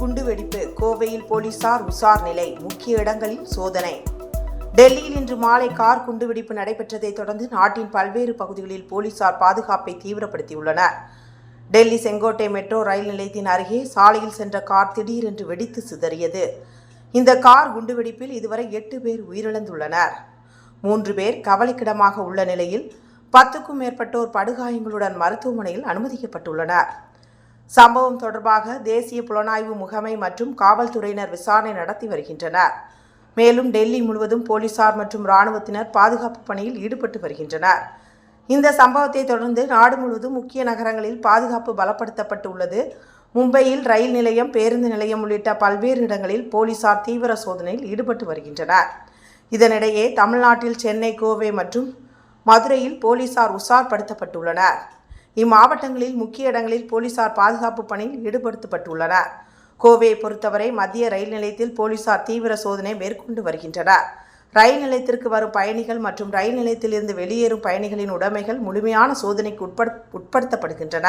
குண்டுவெடிப்பு கோவையில் போலீசார் உசார் நிலை முக்கிய இடங்களில் சோதனை. டெல்லியில் இன்று மாலை கார் குண்டுவெடிப்பு நடைபெற்றதை தொடர்ந்து நாட்டின் பல்வேறு பகுதிகளில் போலீசார் பாதுகாப்பை தீவிரப்படுத்தியுள்ளனர். டெல்லி செங்கோட்டை மெட்ரோ ரயில் நிலையத்தின் அருகே சாலையில் சென்ற கார் திடீரென்று வெடித்து சிதறியது. இந்த கார் குண்டுவெடிப்பில் இதுவரை எட்டு பேர் உயிரிழந்துள்ளனர். மூன்று பேர் கவலைக்கிடமாக உள்ள நிலையில் பத்துக்கும் மேற்பட்டோர் படுகாயங்களுடன் மருத்துவமனையில் அனுமதிக்கப்பட்டுள்ளனர். சம்பவம் தொடர்பாக தேசிய புலனாய்வு முகமை மற்றும் காவல்துறையினர் விசாரணை நடத்தி வருகின்றனர். மேலும் டெல்லி முழுவதும் போலீசார் மற்றும் இராணுவத்தினர் பாதுகாப்பு பணியில் ஈடுபட்டு வருகின்றனர். இந்த சம்பவத்தை தொடர்ந்து நாடு முழுவதும் முக்கிய நகரங்களில் பாதுகாப்பு பலப்படுத்தப்பட்டுள்ளது. மும்பையில் ரயில் நிலையம் பேருந்து நிலையம் உள்ளிட்ட பல்வேறு இடங்களில் போலீசார் தீவிர சோதனையில் ஈடுபட்டு வருகின்றனர். இதனிடையே தமிழ்நாட்டில் சென்னை கோவை மற்றும் மதுரையில் போலீசார் உஷார்படுத்தப்பட்டுள்ளனர். இம்மாவட்டங்களில் முக்கிய இடங்களில் போலீசார் பாதுகாப்பு பணியில் ஈடுபடுத்தப்பட்டுள்ளனர். கோவையை பொறுத்தவரை மத்திய ரயில் நிலையத்தில் போலீசார் தீவிர சோதனை மேற்கொண்டு வருகின்றனர். ரயில் நிலையத்திற்கு வரும் பயணிகள் மற்றும் ரயில் நிலையத்திலிருந்து வெளியேறும் பயணிகளின் உடைமைகள் முழுமையான சோதனைக்கு உட்பட் உட்படுத்தப்படுகின்றன.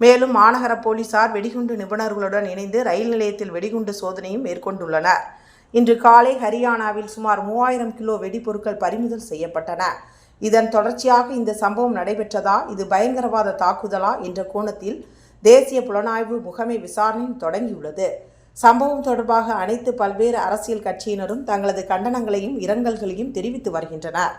மேலும் மாநகர போலீசார் வெடிகுண்டு நிபுணர்களுடன் இணைந்து ரயில் நிலையத்தில் வெடிகுண்டு சோதனையும் மேற்கொண்டுள்ளனர். இன்று காலை ஹரியானாவில் சுமார் மூவாயிரம் கிலோ வெடிபொருட்கள் பறிமுதல் செய்யப்பட்டன. இதன் தொடர்ச்சியாக இந்த சம்பவம் நடைபெற்றதா? இது பயங்கரவாத தாக்குதலா? என்ற கோணத்தில் தேசிய புலனாய்வு முகமை விசாரணை தொடங்கியுள்ளது. சம்பவம் தொடர்பாக அனைத்து பல்வேறு அரசியல் கட்சியினரும் தங்களது கண்டனங்களையும் இரங்கல்களையும் தெரிவித்து வருகின்றனர்.